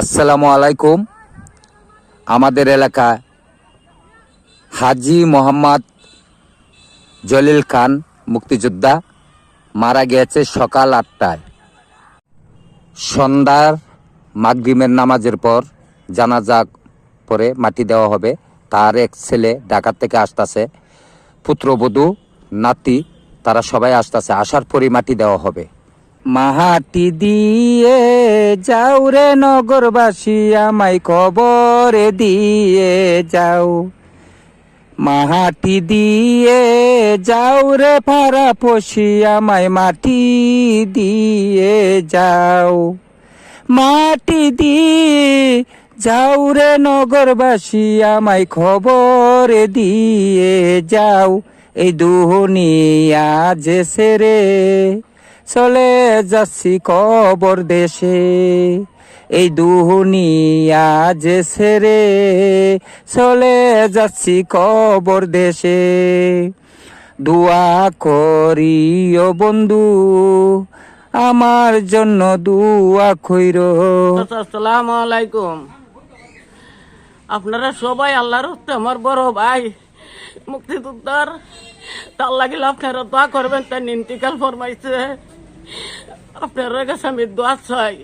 আসসালামু আলাইকুম। আমাদের এলাকায় হাজি মোহাম্মদ জলিল খান মুক্তিযোদ্ধা মারা গিয়েছে সকাল আটটায়। সন্ধ্যার মাগরিমের নামাজের পর জানাজা পরে মাটি দেওয়া হবে। তার এক ছেলে ঢাকা থেকে আসতেছে। পুত্রবধূ, নাতি, তারা সবাই আসতেছে। আসার পরই মাটি দেওয়া হবে। মাহাটি দিয়ে যাও রে নগরবাসী, আমায় কবরে দিয়ে যাও। মাহাটি দিয়ে যাও রে পাড়া পশি আমায় মাটি দিয়ে যাও। মাটি দিয়ে যাও রে নগরবাসী, আমায় খবর দিয়ে যাও। এই দুনিয়া যে সেরে চলে যাচ্ছি কবর দেশে। এই দুনিয়া যে সেরে চলে যাচ্ছি কবর দেশে। দোয়া করিও বন্ধু আমার জন্য দুয়া আচ্ছা, আসসালামু আলাইকুম। আপনারা সবাই আল্লাহর আমার বড় ভাই মুক্তিযোদ্ধার তার লাগিলে আপনারা দোয়া করবেন তার ইন্তিকাল ফরমাইছে। আপনারা কাছে আমি দোয়া চাই।